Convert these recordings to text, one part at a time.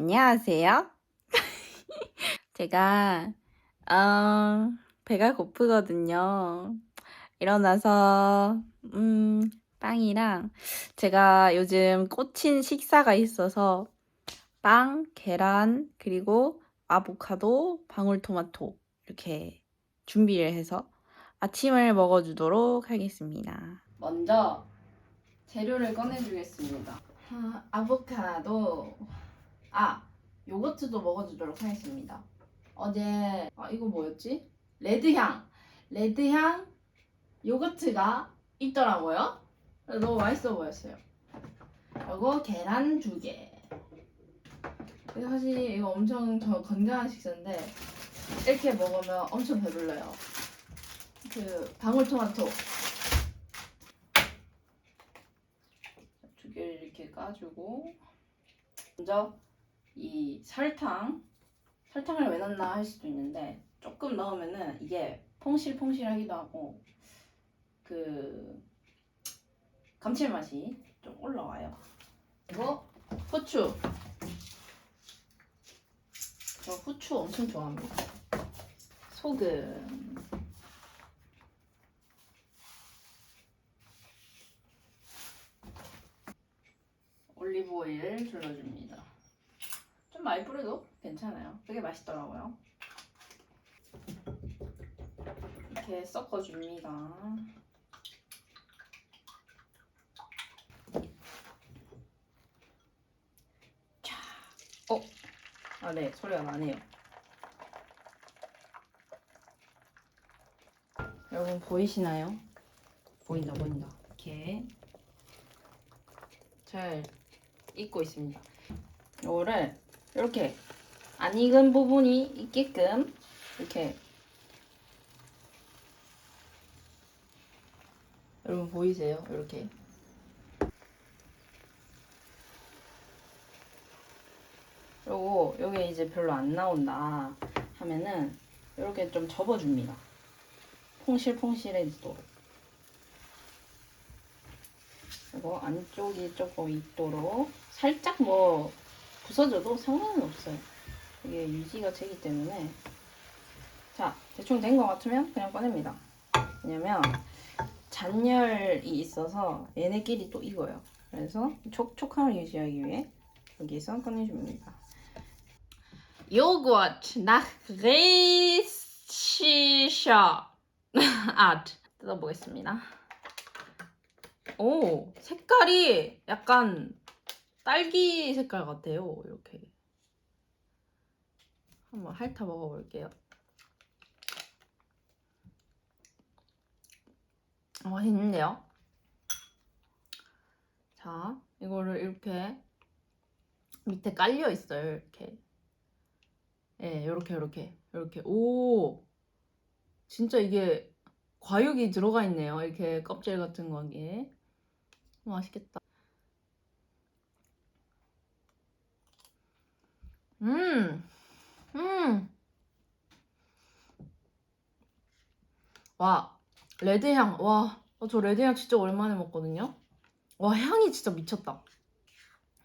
안녕하세요. 제가 어, 배가 고프거든요. 일어나서 음, 빵이랑 제가 요즘 꽂힌 식사가 있어서 빵, 계란, 그리고 아보카도, 방울토마토 이렇게 준비를 해서 아침을 먹어주도록 하겠습니다. 먼저 재료를 꺼내주겠습니다. 아, 아보카도, 아 요거트도 먹어주도록 하겠습니다. 어제 아 이거 뭐였지? 레드향, 레드향 요거트가 있더라고요. 너무 맛있어 보였어요. 그리고 계란 두 개. 근데 사실 이거 엄청 저 건강한 식사인데 이렇게 먹으면 엄청 배불러요. 그 방울토마토 두 개를 이렇게 까주고 먼저 이 설탕 설탕을 왜 넣나 할 수도 있는데 조금 넣으면은 이게 퐁실퐁실하기도 하고 그 감칠맛이 좀 올라와요. 그리고 후추 저 후추 엄청 좋아합니다. 소금 올리브 오일을 둘러줍니다. 좀 많이 뿌려도 괜찮아요. 되게 맛있더라고요. 이렇게 섞어줍니다. 자, 어, 아 네, 소리가 나네요. 여러분 보이시나요? 보인다, 보인다. 이렇게 잘 익고 있습니다. 이거를 이렇게 안 익은 부분이 있게끔 이렇게 여러분 보이세요? 이렇게 그리고 여기 이제 별로 안 나온다 하면은 이렇게 좀 접어줍니다. 퐁실퐁실해지도록 그리고 안쪽이 조금 있도록 살짝 뭐 부서져도 상관은 없어요. 이게 유지가 되기 때문에 자 대충 된 것 같으면 그냥 꺼냅니다. 왜냐면 잔열이 있어서 얘네끼리 또 익어요. 그래서 촉촉함을 유지하기 위해 여기서 꺼내줍니다. 요거트 nach 뜯어보겠습니다. 오 색깔이 약간 딸기 색깔 같아요. 이렇게 한번 핥아 먹어볼게요. 아, 맛있는데요? 자, 이거를 이렇게 밑에 깔려 있어요. 이렇게. 예, 네, 이렇게 이렇게 이렇게. 오, 진짜 이게 과육이 들어가 있네요. 이렇게 껍질 같은 거기에. 맛있겠다. 음, 음. 와, 레드향. 와, 어, 저 레드향 진짜 오랜만에 먹거든요. 와, 향이 진짜 미쳤다.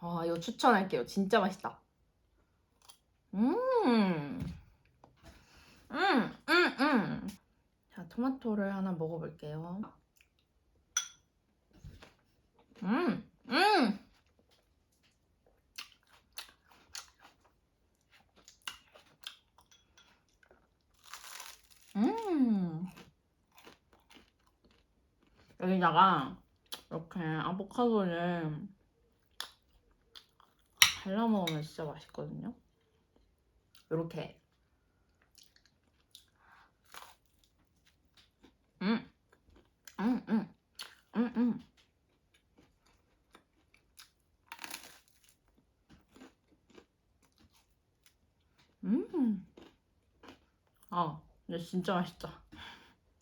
와, 이거 추천할게요. 진짜 맛있다. 음, 음, 음, 음. 자, 토마토를 하나 먹어볼게요. 음, 음. 음. 여기다가 이렇게 아보카도를 발라 먹으면 진짜 맛있거든요. 이렇게. 음, 음, 음, 음, 음. 음. 아. 근데 진짜 맛있다.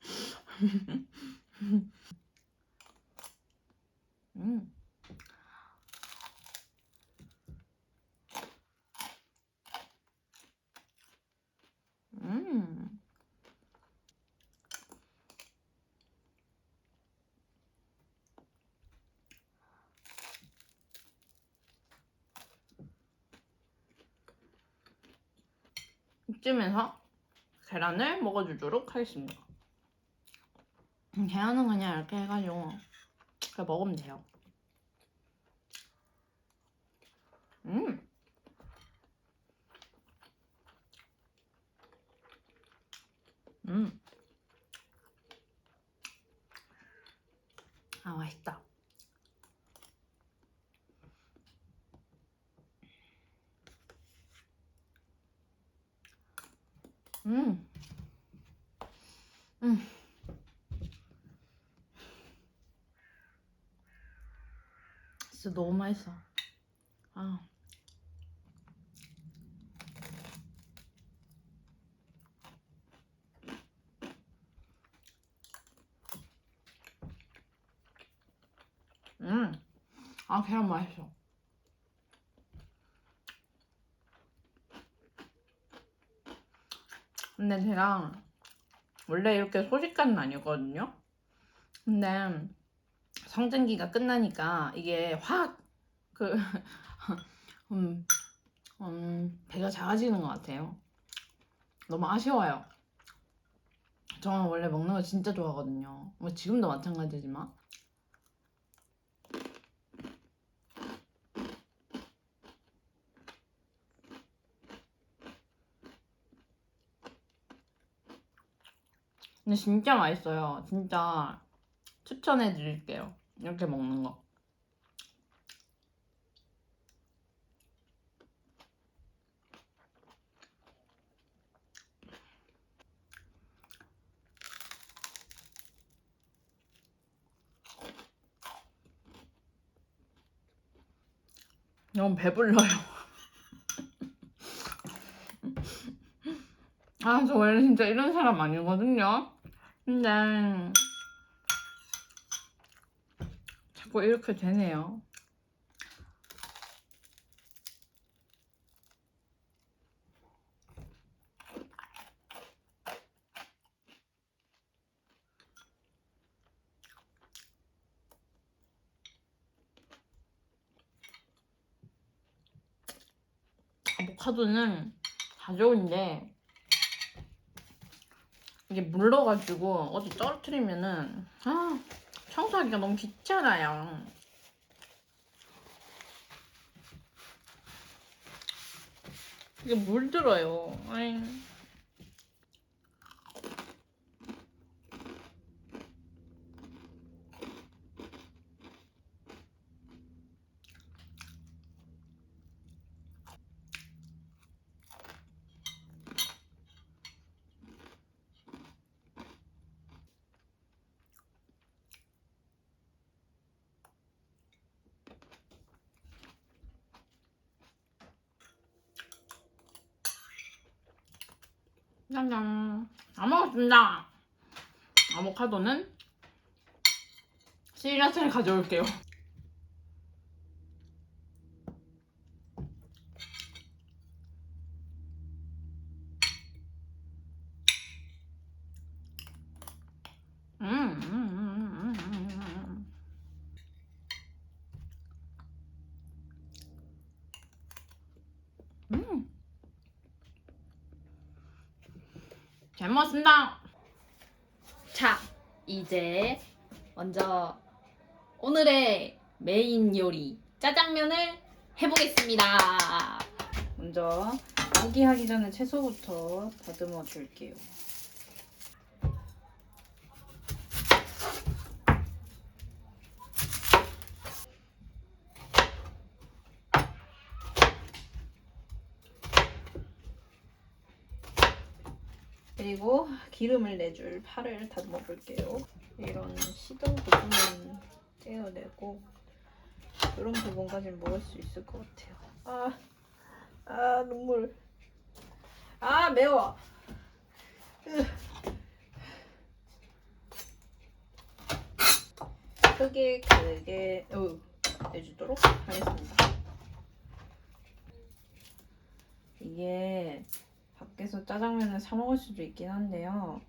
음. 음. 이쯤에서 계란을 먹어주도록 하겠습니다. 음, 계란은 그냥 이렇게 해가지고 그냥 먹으면 돼요. 음. 음. 아, 맛있다. 음. 음. 진짜 너무 맛있어. 아. 음. 아, 계란 맛있어. 근데 제가 원래 이렇게 소식가는 아니거든요. 근데 성장기가 끝나니까 이게 확 그, 음, 음, 배가 작아지는 것 같아요. 너무 아쉬워요. 저는 원래 먹는 거 진짜 좋아하거든요. 뭐 지금도 마찬가지지만. 근데 진짜 맛있어요. 진짜 추천해 드릴게요. 이렇게 먹는 거. 너무 배불러요. 아, 저 원래 진짜 이런 사람 아니거든요. 근데 자꾸 이렇게 되네요. 아보카도는 다 좋은데 이게 물러가지고 어디 떨어뜨리면은 아 청소하기가 너무 귀찮아요. 이게 물들어요. 아이. 짠짠. 다 먹었습니다. 아보카도는 씨앗을 가져올게요. 음, 음, 음, 음, 음, 음. 음. 잘 먹었습니다. 자, 이제 먼저 오늘의 메인 요리 짜장면을 해보겠습니다. 먼저 고기 하기 전에 채소부터 다듬어 줄게요. 그리고 기름을 내줄 파를 다듬어 볼게요. 이런 시든 부분은 떼어내고 이런 부분까지는 먹을 수 있을 것 같아요. 아, 아 눈물. 아 매워. 으. 크게 크게 어, 내주도록 하겠습니다. 이게 밖에서 짜장면을 사 먹을 수도 있긴 한데요.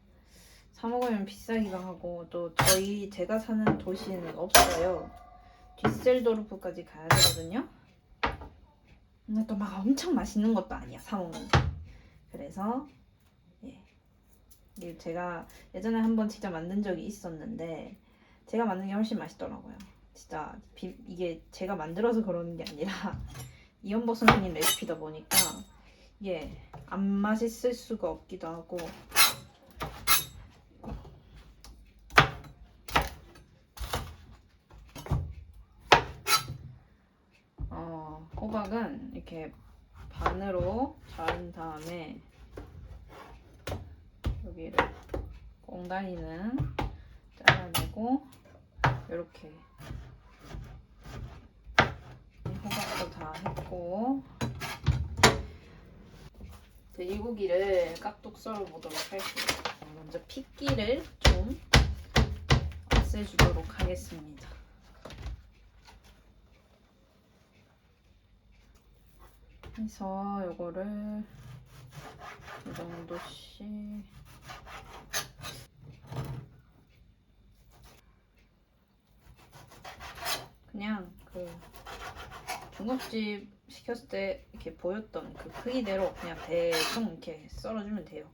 사 먹으면 비싸기도 하고 또 저희 제가 사는 도시에는 없어요. 디셀도르프까지 가야 되거든요. 근데 또 막 엄청 맛있는 것도 아니야 사 먹는 게. 그래서 예. 이게 제가 예전에 한번 직접 만든 적이 있었는데 제가 만든 게 훨씬 맛있더라고요. 진짜 비- 이게 제가 만들어서 그러는 게 아니라 이연복 선생님 레시피다 보니까 이게 안 맛있을 수가 없기도 하고. 어, 호박은 이렇게 반으로 자른 다음에 여기를 꽁다리는 잘라내고 이렇게. 호박도 다 했고 돼지고기를 깍둑 썰어 보도록 할게요. 먼저 핏기를 좀 없애주도록 하겠습니다. 해서 요거를 이 정도씩 그냥 그 중국집 시켰을 때 이렇게 보였던 그 크기대로 그냥 대충 이렇게 썰어주면 돼요.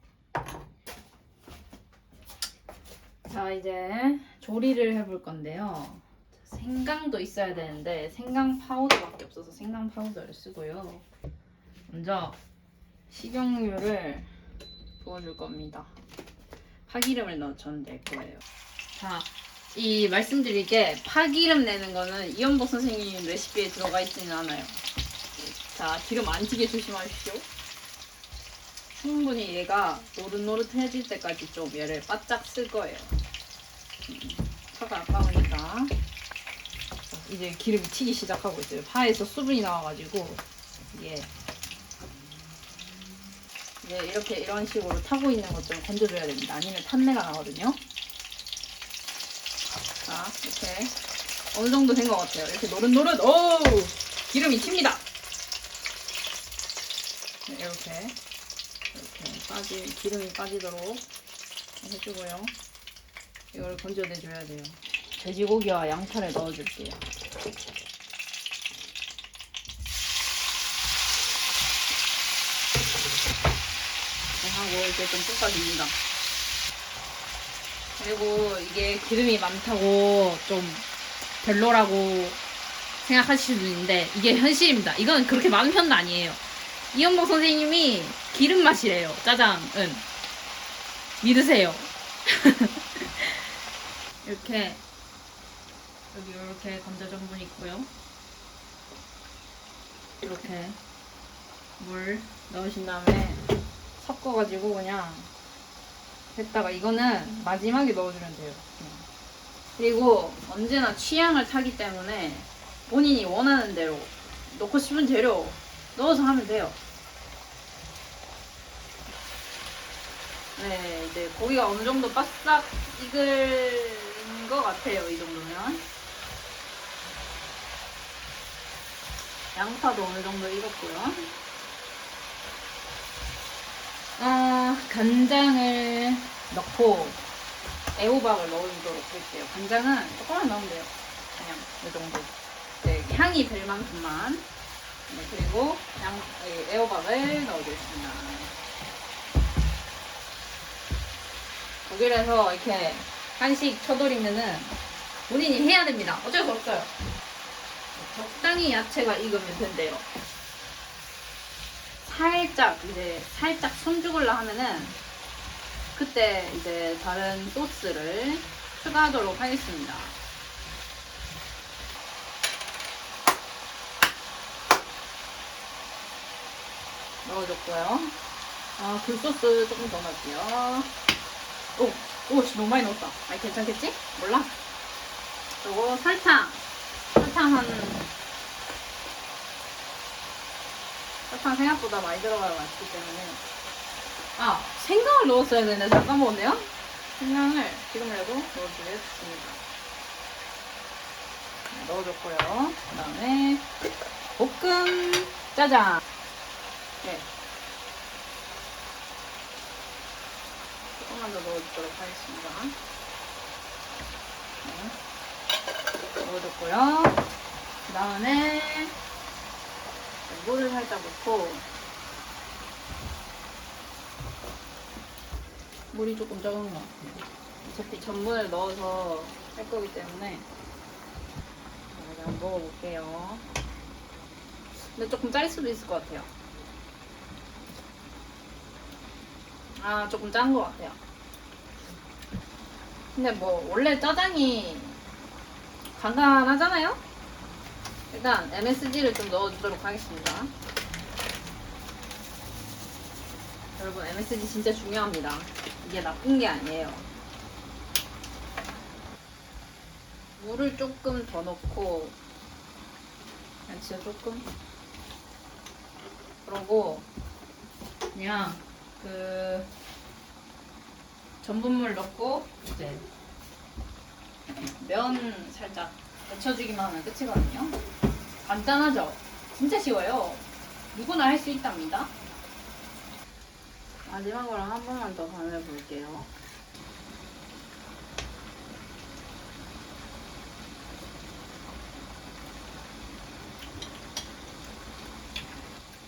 자 이제 조리를 해볼 건데요. 생강도 있어야 되는데 생강 파우더밖에 없어서 생강 파우더를 쓰고요. 먼저 식용유를 부어줄 겁니다. 파기름을 넣어주면 될 거예요. 자, 이 말씀드릴 게 파기름 내는 거는 이연복 선생님 레시피에 들어가 있지는 않아요. 자, 기름 안 튀게 조심하십시오. 충분히 얘가 노릇노릇해질 때까지 좀 얘를 바짝 쓸 거예요. 음, 파가 아까우니까. 이제 기름이 튀기 시작하고 있어요. 파에서 수분이 나와가지고 이게 이제 이렇게 이런 식으로 타고 있는 것 좀 건져줘야 됩니다. 아니면 탄내가 나거든요. 자, 이렇게 어느 정도 된 것 같아요. 이렇게 노릇노릇, 오! 기름이 튑니다! 네, 이렇게, 이렇게 빠지, 기름이 빠지도록 해주고요. 이걸 건져내줘야 돼요. 돼지고기와 양파를 넣어줄게요. 하고 이제 좀 볶아줍니다. 그리고 이게 기름이 많다고 좀 별로라고 생각하실 수도 있는데 이게 현실입니다. 이건 그렇게 많은 편도 아니에요. 이영복 선생님이 기름 맛이래요. 짜장은 믿으세요. 이렇게 여기 이렇게 감자 전분 있고요. 이렇게 물 넣으신 다음에 섞어가지고 그냥 됐다가 이거는 마지막에 넣어주면 돼요. 그리고 언제나 취향을 타기 때문에 본인이 원하는 대로 넣고 싶은 재료 넣어서 하면 돼요. 네, 이제 고기가 어느 정도 바싹 익은 것 같아요. 이 정도면. 양파도 어느 정도 익었고요. 아, 간장을 넣고 애호박을 넣어주도록 할게요. 간장은 조금만 넣으면 돼요. 그냥 이 정도. 네, 향이 별 만큼만. 네, 그리고 양, 예, 애호박을 넣어주겠습니다. 독일에서 이렇게 한식 쳐돌이면은 본인이 해야 됩니다. 어쩔 수 없어요. 적당히 야채가 익으면 된대요. 살짝 이제 살짝 손죽을라 하면은 그때 이제 다른 소스를 추가하도록 하겠습니다. 넣어줬고요. 아, 굴소스 조금 더 넣을게요. 오, 오, 씨, 너무 많이 넣었다. 아니, 괜찮겠지? 몰라. 그리고 설탕. 설탕 한 설탕 생각보다 많이 들어가요 맛있기 때문에. 아 생강을 넣었어야 되는데 잘 까먹었네요? 생강을 지금이라도 넣어주겠습니다. 네, 넣어줬고요. 그 다음에 볶음. 짜장 네. 조금만 더 넣어주도록 하겠습니다. 네. 넣어줬고요. 그 다음에 물을 살짝 넣고 물이 조금 적은 것 같아요. 어차피 전분을 넣어서 할 거기 때문에 한번 먹어볼게요. 근데 조금 짤 수도 있을 것 같아요. 아, 조금 짠 것 같아요. 근데 뭐 원래 짜장이 간간하잖아요? 일단 MSG를 좀 넣어주도록 하겠습니다. 여러분 MSG 진짜 중요합니다. 이게 나쁜 게 아니에요. 물을 조금 더 넣고 그냥 진짜 조금 그러고 그냥 그 전분물 넣고 이제 면 살짝 데쳐주기만 하면 끝이거든요. 간단하죠? 진짜 쉬워요. 누구나 할 수 있답니다. 마지막으로 한 번만 더 간을 볼게요.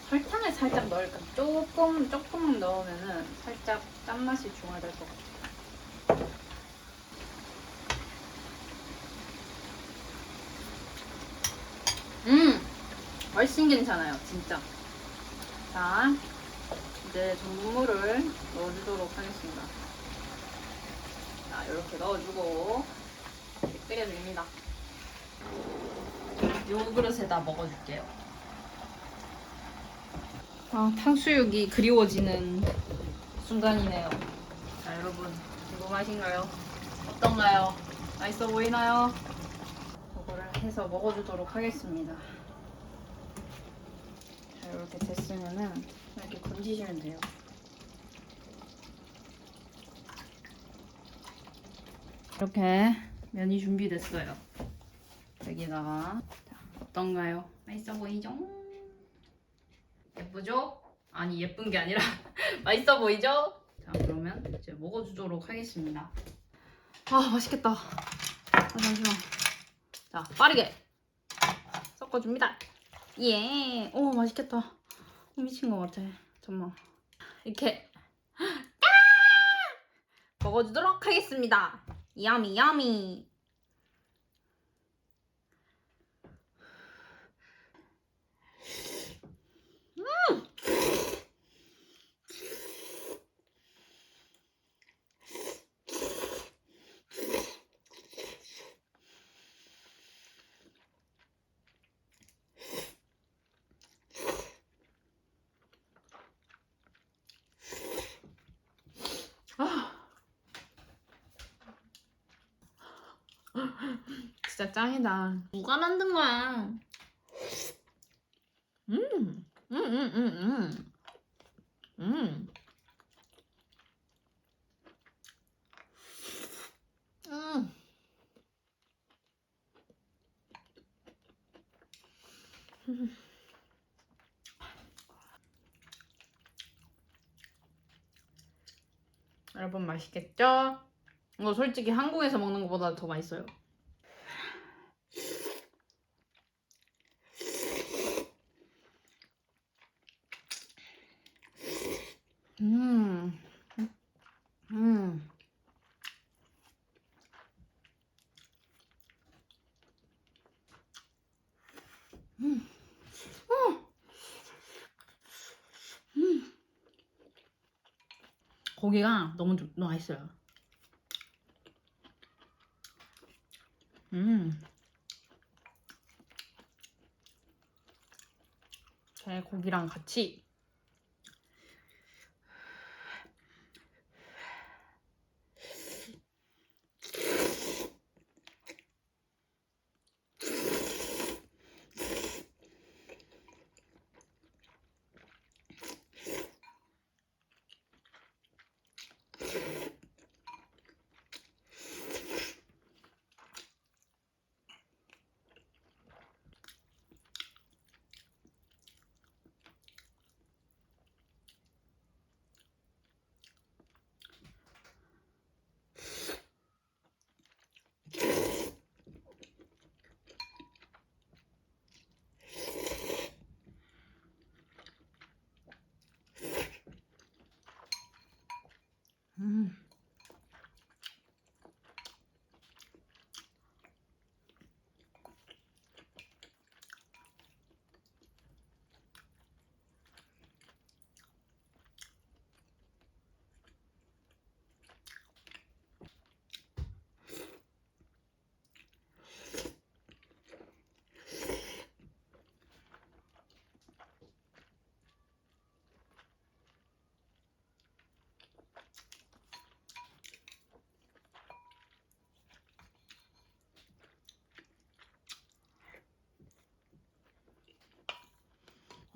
설탕을 살짝 넣을까? 조금, 조금 넣으면은 살짝 짠맛이 중화될 것 같아요. 음! 훨씬 괜찮아요, 진짜. 자, 이제 전분물을 넣어주도록 하겠습니다. 자, 이렇게 넣어주고 끓여줍니다. 요 그릇에다 먹어줄게요. 아, 탕수육이 그리워지는 순간이네요. 자, 여러분, 궁금하신가요? 어떤가요? 맛있어 보이나요? 이거를 해서 먹어주도록 하겠습니다. 자, 이렇게 됐으면은 이렇게 건지시면 돼요. 이렇게 면이 준비됐어요. 여기다가 자, 어떤가요? 맛있어 보이죠? 예쁘죠? 아니 예쁜 게 아니라 맛있어 보이죠? 자 그러면 이제 먹어주도록 하겠습니다. 아 맛있겠다. 아, 잠시만. 자 빠르게 섞어줍니다. 예. 오 맛있겠다. 미친 것 같아. 정말. 이렇게 먹어주도록 하겠습니다. 야미 야미. 진짜 짱이다. 누가 만든 거야? 음, 음, 음, 음, 음. 음. 음. 음. 여러분 맛있겠죠? 이거 솔직히 한국에서 먹는 것보다 더 맛있어요. 음, 음. 음. 어. 음. 고기가 너무 좋- 너무 맛있어요. 음. 제 고기랑 같이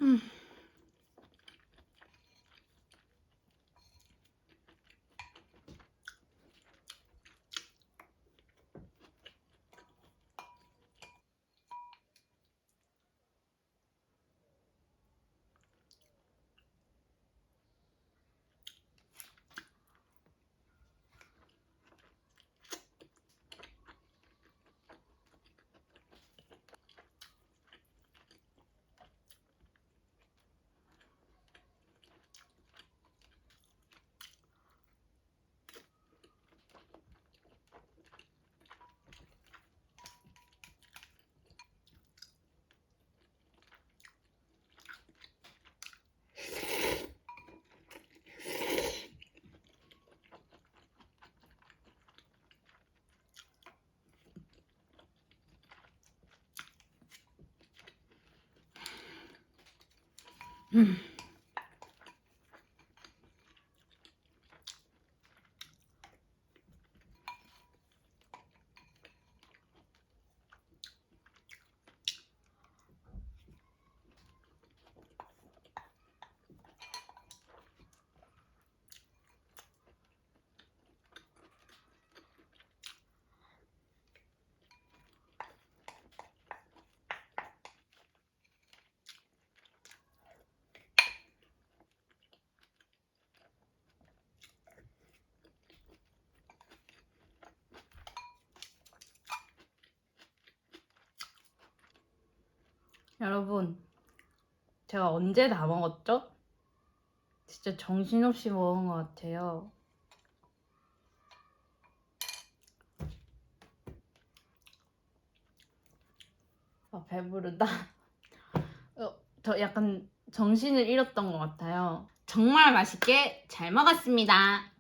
Mm. 음. 여러분, 제가 언제 다 먹었죠? 진짜 정신없이 먹은 것 같아요. 아, 배부르다. 어, 저 약간 정신을 잃었던 것 같아요. 정말 맛있게 잘 먹었습니다.